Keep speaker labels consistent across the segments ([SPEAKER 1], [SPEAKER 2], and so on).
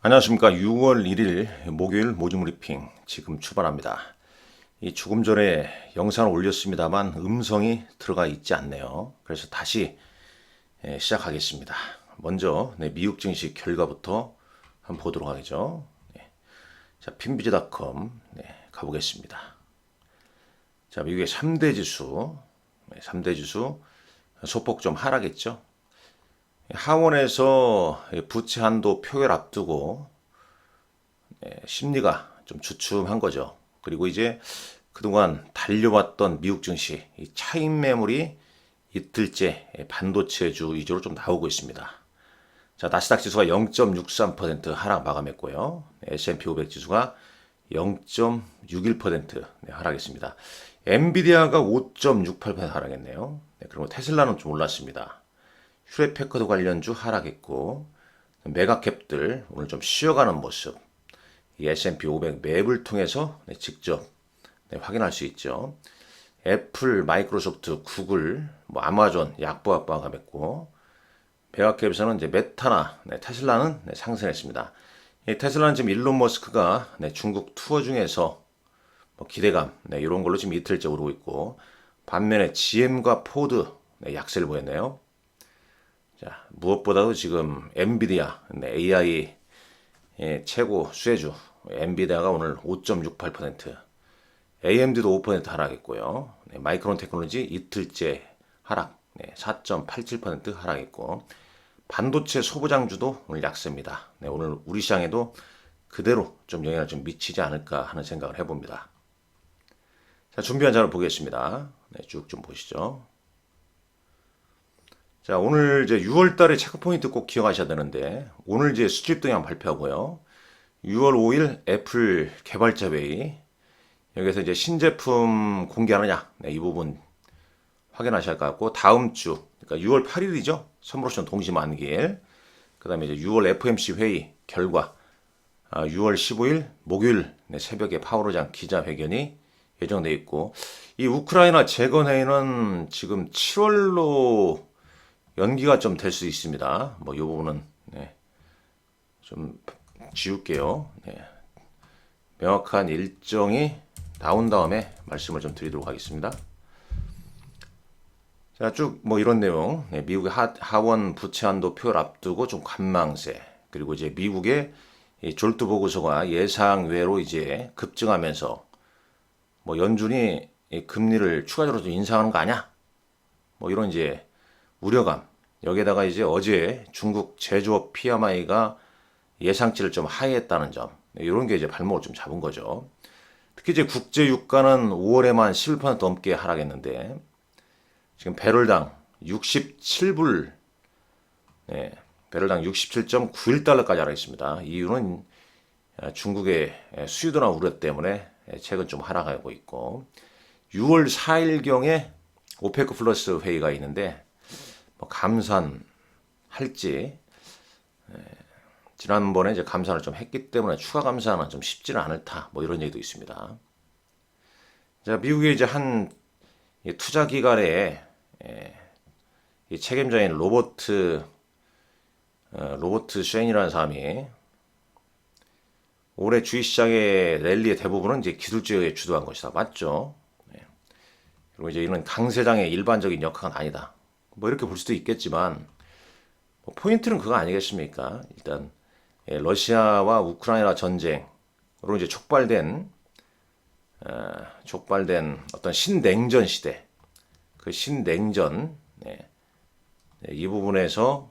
[SPEAKER 1] 안녕하십니까. 6월 1일 목요일 모집 브리핑 지금 출발합니다. 이 조금 전에 영상을 올렸습니다만 음성이 들어가 있지 않네요. 그래서 다시 예, 시작하겠습니다. 먼저 네, 미국 증시 결과부터 한번 보도록 하겠죠. 네. 자, 핀비즈닷컴 네, 가보겠습니다. 자, 미국의 3대 지수, 네, 3대 지수 소폭 좀 하락했죠. 하원에서 부채 한도 표결 앞두고 예, 심리가 좀 주춤한 거죠. 그리고 이제 그동안 달려왔던 미국 증시 이 차익 매물이 이틀째 반도체주 위주로 좀 나오고 있습니다. 자, 나스닥 지수가 0.63% 하락 마감했고요. S&P 500 지수가 0.61% 네, 하락했습니다. 엔비디아가 5.68% 하락했네요. 네, 그리고 테슬라는 좀 올랐습니다. 휴레패커드 관련주 하락했고 메가캡들 오늘 좀 쉬어가는 모습 이 S&P 500 맵을 통해서 네, 직접 네, 확인할 수 있죠. 애플, 마이크로소프트, 구글, 뭐 아마존 약보합 마감했고 메가캡에서는 이제 메타나 네, 테슬라는 네, 상승했습니다. 이 테슬라는 지금 일론 머스크가 네, 중국 투어 중에서 뭐 기대감 네, 이런 걸로 지금 이틀째 오르고 있고 반면에 GM과 포드 네, 약세를 보였네요. 자, 무엇보다도 지금 엔비디아, AI 의 최고 수혜주 엔비디아가 오늘 5.68%, AMD도 5% 하락했고요. 네, 마이크론 테크놀로지 이틀째 하락, 네, 4.87% 하락했고 반도체 소부장주도 오늘 약세입니다. 네, 오늘 우리 시장에도 그대로 좀 영향을 좀 미치지 않을까 하는 생각을 해봅니다. 자, 준비한 자료 보겠습니다. 네, 쭉 좀 보시죠. 자, 오늘 이제 6월 달에 체크 포인트 꼭 기억하셔야 되는데, 오늘 이제 수집 동향 발표하고요. 6월 5일 애플 개발자 회의, 여기서 이제 신제품 공개하느냐, 네, 이 부분 확인하셔야 할 것 같고, 다음 주, 그러니까 6월 8일이죠. 선물옵션 동시 만기일. 그 다음에 이제 6월 FMC 회의 결과, 6월 15일 목요일 네, 새벽에 파워로장 기자회견이 예정돼 있고, 이 우크라이나 재건 회의는 지금 7월로 연기가 좀 될 수 있습니다. 뭐 이 부분은 네, 좀 지울게요. 네. 명확한 일정이 나온 다음에 말씀을 좀 드리도록 하겠습니다. 자, 쭉 뭐 이런 내용. 네, 미국의 하, 하원 부채 한도 표를 앞두고 좀 관망세. 그리고 이제 미국의 이 졸트 보고서가 예상 외로 이제 급증하면서 뭐 연준이 이 금리를 추가적으로 좀 인상하는 거 아니야? 뭐 이런 이제 우려감. 여기에다가 이제 어제 중국 제조업 PMI가 예상치를 좀 하회했다는 점. 이런 게 이제 발목을 좀 잡은 거죠. 특히 이제 국제 유가는 5월에만 11% 넘게 하락했는데 지금 배럴당 67불 네, 배럴당 67.91달러까지 하락했습니다. 이유는 중국의 수요 도나 우려 때문에 최근 좀 하락하고 있고 6월 4일경에 오페크 플러스 회의가 있는데 뭐 감산 할지 지난번에 이제 감산을 좀 했기 때문에 추가 감산은 좀 쉽지는 않을다. 뭐 이런 얘기도 있습니다. 자, 미국의 이제 한 투자 기관에 이 책임자인 로버트 어, 로버트 쉔이라는 사람이 올해 주식시장의 랠리의 대부분은 이제 기술주에 주도한 것이다. 맞죠? 네. 그리고 이제 이런 강세장의 일반적인 역학은 아니다. 뭐 이렇게 볼 수도 있겠지만 뭐 포인트는 그거 아니겠습니까? 일단 예, 러시아와 우크라이나 전쟁으로 이제 촉발된 어, 촉발된 어떤 신냉전 시대 그 신냉전 네, 네, 이 부분에서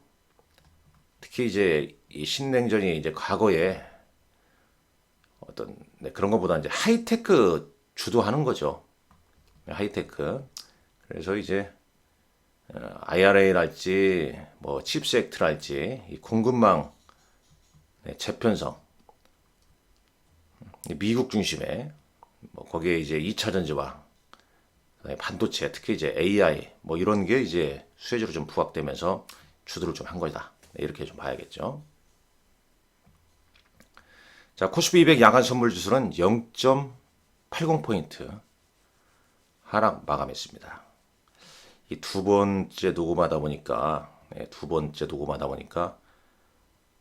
[SPEAKER 1] 특히 이제 이 신냉전이 이제 과거에 어떤 네, 그런 것보다 이제 하이테크 주도하는 거죠. 네, 하이테크. 그래서 이제 IRA랄지 뭐 칩스 액트랄지 이 공급망 네, 재편성 미국 중심의 뭐 거기에 이제 2차 전지와 반도체 특히 이제 AI 뭐 이런 게 이제 수혜주로 좀 부각되면서 주도를 좀 한 거다 네, 이렇게 좀 봐야겠죠. 자 코스피 200 야간 선물 지수는 0.80 포인트 하락 마감했습니다. 이 두 번째 녹음하다 보니까 네, 두 번째 녹음하다 보니까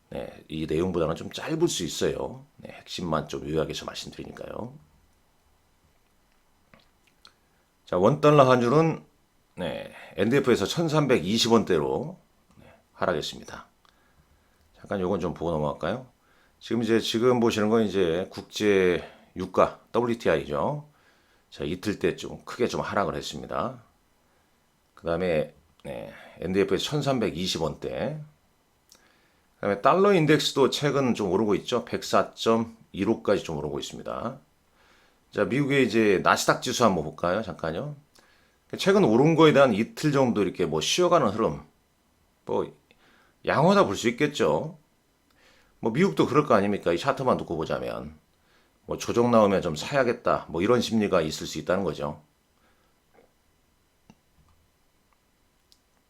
[SPEAKER 1] 네, 이 내용보다는 좀 짧을 수 있어요. 네, 핵심만 좀 요약해서 말씀드리니까요. 자, 원달러 한 줄은 네, NDF에서 1320원대로 네, 하락했습니다. 잠깐 요건 좀 보고 넘어갈까요? 지금 이제 지금 보시는 건 이제 국제 유가 WTI죠. 자, 이틀 때 좀 크게 좀 하락을 했습니다. 그 다음에 네, NDF에서 1320원대. 그 다음에 달러 인덱스도 최근 좀 오르고 있죠. 104.15까지 좀 오르고 있습니다. 자, 미국의 이제 나스닥 지수 한번 볼까요? 잠깐요. 최근 오른 거에 대한 이틀 정도 이렇게 뭐 쉬어가는 흐름. 뭐 양호하다 볼 수 있겠죠. 뭐 미국도 그럴 거 아닙니까? 이 차트만 놓고 보자면 뭐 조정 나오면 좀 사야겠다. 뭐 이런 심리가 있을 수 있다는 거죠.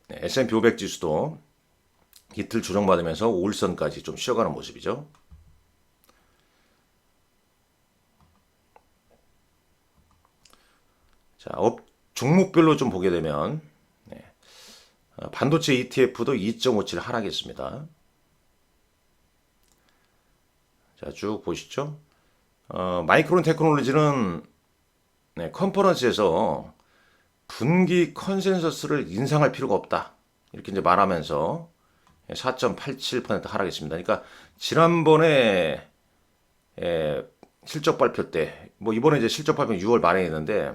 [SPEAKER 1] 네, S&P 500 지수도 이틀 조정받으면서 5일선까지 좀 쉬어가는 모습이죠. 자, 업 종목별로 좀 보게 되면 네, 어, 반도체 ETF도 2.57 하락했습니다. 자, 쭉 보시죠. 어, 마이크론 테크놀로지는 네, 컨퍼런스에서 분기 컨센서스를 인상할 필요가 없다. 이렇게 이제 말하면서 4.87% 하락했습니다. 그러니까 지난번에 에, 실적 발표 때, 뭐 이번에 이제 실적 발표 6월 말에 했는데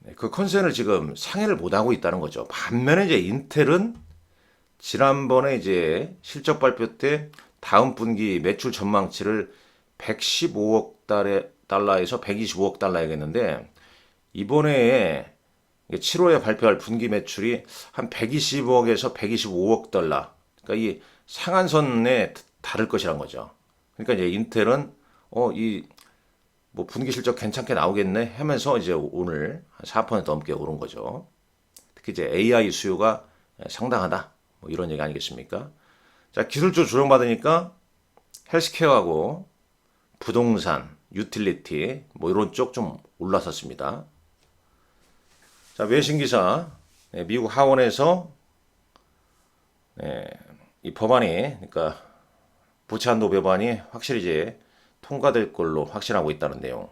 [SPEAKER 1] 네, 그 컨센을 지금 상회를 못 하고 있다는 거죠. 반면에 이제 인텔은 지난번에 이제 실적 발표 때 다음 분기 매출 전망치를 115억 달에, 달러에서 125억 달러야겠는데 이번에 7월에 발표할 분기 매출이 한 120억에서 125억 달러. 그러니까 이 상한선에 다를 것이란 거죠. 그러니까 이제 인텔은 어 이 뭐 분기 실적 괜찮게 나오겠네 하면서 이제 오늘 한 4% 넘게 오른 거죠. 특히 이제 AI 수요가 상당하다. 뭐 이런 얘기 아니겠습니까? 자, 기술적 조정받으니까 헬스케어하고 부동산, 유틸리티 뭐 이런 쪽 좀 올라섰습니다. 자, 외신 기사 네, 미국 하원에서 네, 이 법안이 그러니까 부채한도 법안이 확실히 이제 통과될 걸로 확신하고 있다는 내용.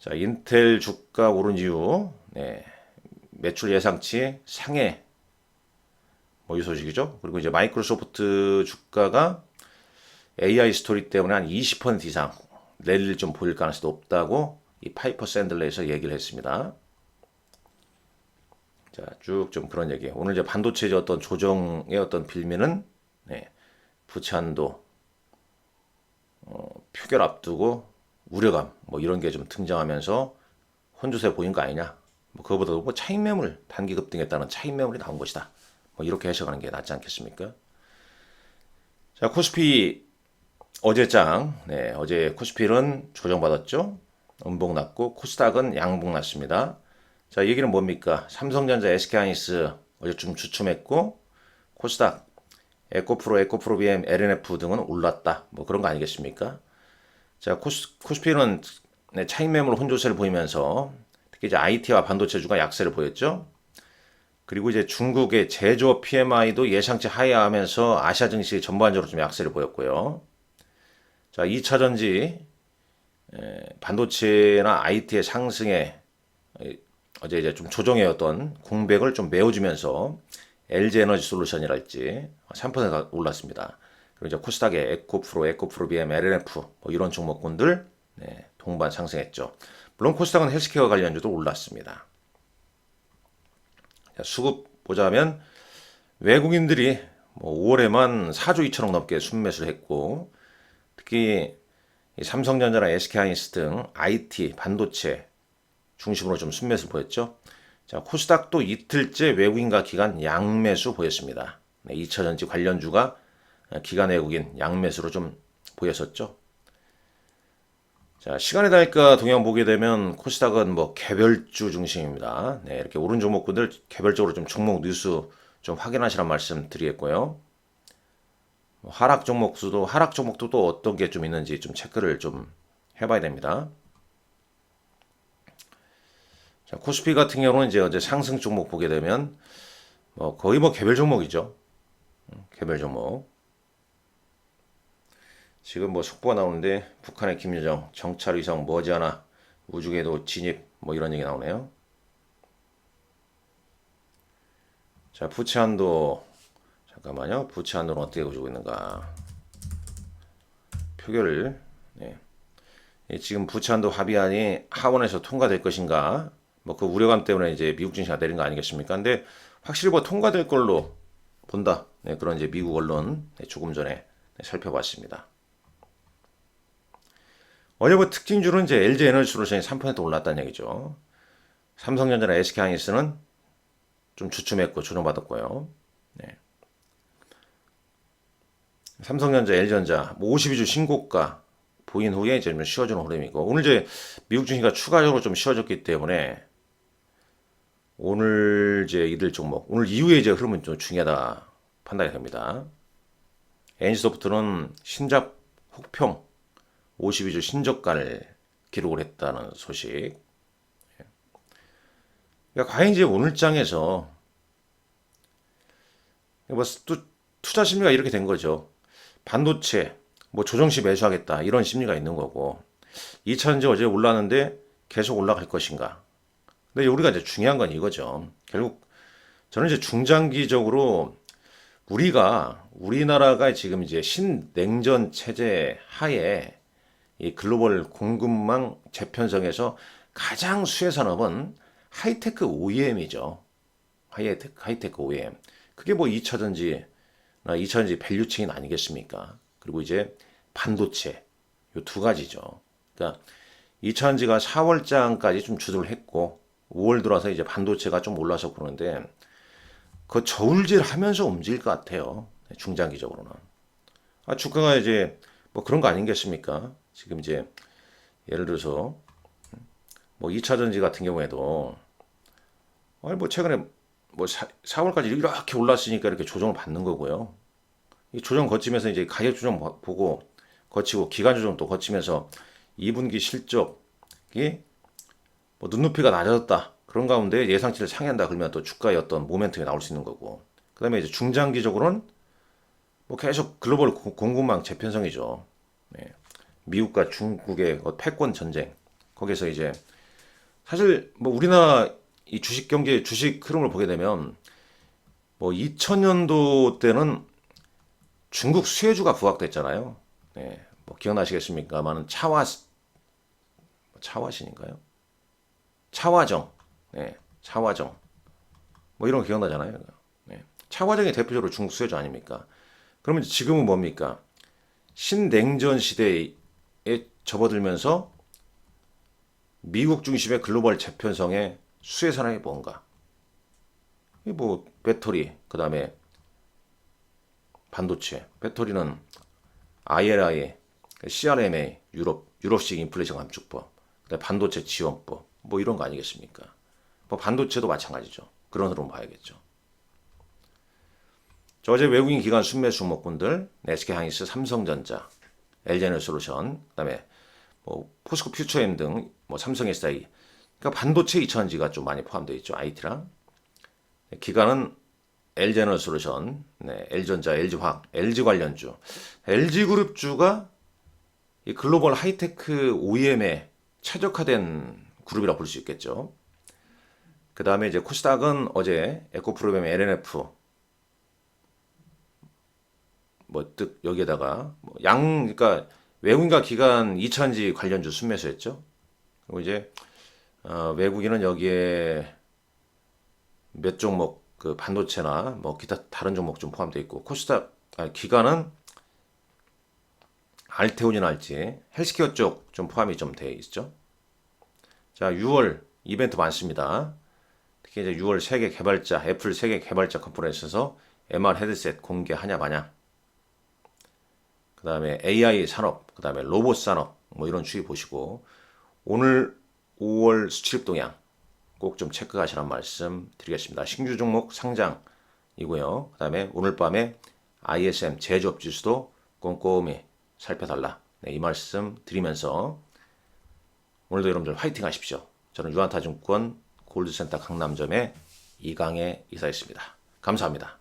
[SPEAKER 1] 자, 인텔 주가 오른 이유, 네, 매출 예상치 상해 뭐 이 소식이죠. 그리고 이제 마이크로소프트 주가가 AI 스토리 때문에 한 20% 이상 랠리를 좀 보일 가능성도 없다고 이 파이퍼 샌들레에서 얘기를 했습니다. 자, 쭉 좀 그런 얘기. 오늘 이제 반도체의 어떤 조정의 어떤 빌미는 네, 부채한도 어, 표결 앞두고 우려감 뭐 이런 게 좀 등장하면서 혼조세 보인 거 아니냐. 뭐 그거보다도 뭐 차익 매물 단기 급등했다는 차익 매물이 나온 것이다. 뭐 이렇게 해석하는 게 낫지 않겠습니까? 자, 코스피 어제장, 네, 어제 코스피는 조정받았죠. 음봉 났고 코스닥은 양봉 났습니다. 자, 얘기는 뭡니까? 삼성전자, SK하이닉스 어제 좀 주춤했고 코스닥, 에코프로, 에코프로 BM, LNF 등은 올랐다. 뭐 그런 거 아니겠습니까? 자, 코스, 코스피는 네, 차익 매물 혼조세를 보이면서 특히 이제 IT와 반도체주가 약세를 보였죠. 그리고 이제 중국의 제조업 PMI도 예상치 하회하면서 아시아 증시 전반적으로 좀 약세를 보였고요. 자, 2차 전지 반도체나 IT의 상승에 어제 이제 좀 어떤 공백을 좀 메워주면서 LG 에너지 솔루션이랄지 3% 올랐습니다. 그리고 이제 코스닥의 에코프로, 에코프로 BM, LNF 뭐 이런 종목군들 네, 동반 상승했죠. 물론 코스닥은 헬스케어 관련주도 올랐습니다. 수급 보자면 외국인들이 뭐 5월에만 4조 2천억 넘게 순매수를 했고 특히 삼성전자나 SK하이닉스 등 IT, 반도체 중심으로 좀 순매수 보였죠. 자, 코스닥도 이틀째 외국인과 기관 양매수 보였습니다. 네, 2차전지 관련주가 기관 외국인 양매수로 좀 보였었죠. 자, 시간이 다니까 동향 보게 되면 코스닥은 뭐 개별주 중심입니다. 네, 이렇게 오른 종목군들 개별적으로 좀 종목 뉴스 좀 확인하시란 말씀 드리겠고요. 뭐 하락 종목 수도 하락 종목도 또 어떤 게 좀 있는지 좀 체크를 좀 해봐야 됩니다. 자, 코스피 같은 경우는 이제 어제 상승 종목 보게 되면 뭐 거의 뭐 개별 종목이죠. 개별 종목. 지금 뭐 속보가 나오는데 북한의 김여정 정찰 위성 머지않아 우주궤도 진입 뭐 이런 얘기 나오네요. 자 부채 한도 잠깐만요. 부채 한도는 어떻게 보시고 있는가? 표결을 네. 예, 지금 부채 한도 합의안이 하원에서 통과될 것인가? 뭐 그 우려감 때문에 이제 미국 증시가 내린 거 아니겠습니까? 근데 확실히 뭐 통과될 걸로 본다. 네, 그런 이제 미국 언론 네, 조금 전에 네, 살펴봤습니다. 어제 뭐 특징주는 이제 LG 에너지 솔루션이 3% 올랐다는 얘기죠. 삼성전자나 SK하이닉스는 좀 주춤했고 조정받았고요. 네. 삼성전자, LG전자 뭐 52주 신고가 보인 후에 이제 좀 쉬어주는 흐름이고 오늘 이제 미국 증시가 추가적으로 좀 쉬어졌기 때문에 오늘 이제 이들 종목 오늘 이후에 이제 흐름은 좀 중요하다 판단이 됩니다. NC소프트는 신작 혹평 52주 신저가를 기록을 했다는 소식. 그러니까 과연 이제 오늘 장에서 뭐또 투자 심리가 이렇게 된 거죠. 반도체 뭐 조정시 매수하겠다 이런 심리가 있는 거고 2차전지 어제 올랐는데 계속 올라갈 것인가. 근데 우리가 이제 중요한 건 이거죠. 결국 저는 이제 중장기적으로 우리가 우리나라가 지금 이제 신냉전 체제 하에 이 글로벌 공급망 재편성에서 가장 수혜 산업은 하이테크 OEM이죠. 하이테크, 하이테크 OEM. 그게 뭐 2차 전지, 2차 전지 밸류 체인 아니겠습니까? 그리고 이제 반도체. 요 두 가지죠. 그러니까 2차 전지가 4월장까지 좀 주도를 했고 5월 들어와서 이제 반도체가 좀 올라서 그러는데 그 저울질 하면서 움직일 것 같아요. 중장기적으로는. 아, 주가가 이제 뭐 그런 거 아니겠습니까? 지금 이제 예를 들어서 뭐 2차 전지 같은 경우에도 아니 뭐 최근에 뭐 4, 4월까지 이렇게 올랐으니까 이렇게 조정을 받는 거고요. 이 조정 거치면서 이제 가격 조정 보고 거치고 기간 조정 또 거치면서 2분기 실적이 뭐 눈높이가 낮아졌다. 그런 가운데 예상치를 상회한다 그러면 또 주가의 어떤 모멘텀이 나올 수 있는 거고. 그다음에 이제 중장기적으로는 뭐 계속 글로벌 공급망 재편성이죠. 네. 미국과 중국의 어, 패권 전쟁. 거기서 이제 사실 뭐 우리나라 이 주식 경제 주식 흐름을 보게 되면 뭐 2000년도 때는 중국 수혜주가 부각됐잖아요. 네. 뭐 기억나시겠습니까만은 차화 차화신인가요? 차화정. 네. 차화정. 뭐 이런 거 기억나잖아요. 네. 차화정이 대표적으로 중국 수혜주 아닙니까? 그러면 지금은 뭡니까? 신냉전 시대에 접어들면서 미국 중심의 글로벌 재편성의 수혜 산업이 뭔가? 뭐 배터리, 그 다음에 반도체, 배터리는 IRA, CRMA, 유럽 유럽식 인플레이션 감축법, 그다음에 반도체 지원법, 뭐 이런 거 아니겠습니까? 뭐 반도체도 마찬가지죠. 그런 흐름 봐야겠죠. 저 어제 외국인 기관 순매수 종목군들, SK 하이닉스, 삼성전자, LG에너솔루션, 그다음에 뭐 포스코 퓨처엠 등 뭐 삼성 SI, 그러니까 반도체 2차전지가 좀 많이 포함되어 있죠. IT랑 기관은 LG에너솔루션, 네, L전자, LG화학, LG 관련주, LG그룹주가 이 글로벌 하이테크 OEM에 최적화된 그룹이라 볼수 있겠죠. 그 다음에 이제 코스닥은 어제 에코프로그램 LNF 뭐뜻 여기에다가 뭐양 그러니까 외국인과 기관 2차전지 관련주 순매수했죠. 그리고 이제 어, 외국인은 여기에 몇 종목 그 반도체나 뭐 기타 다른 종목 좀 포함되어 있고 코스닥 아니, 기관은 알테온이나 할지 헬스케어 쪽 좀 포함이 좀 되어 있죠. 자, 6월 이벤트 많습니다. 특히 이제 6월 세계 개발자 애플 세계 개발자 컨퍼런스에서 MR 헤드셋 공개 하냐 마냐. 그 다음에 AI 산업, 그 다음에 로봇 산업, 뭐 이런 추이 보시고, 오늘 5월 수출입 동향 꼭 좀 체크하시라는 말씀 드리겠습니다. 신규 종목 상장이고요. 그 다음에 오늘 밤에 ISM 제조업 지수도 꼼꼼히 살펴달라. 네, 이 말씀 드리면서 오늘도 여러분들 화이팅 하십시오. 저는 유한타증권 골드센터 강남점의 이강의 이사였습니다. 감사합니다.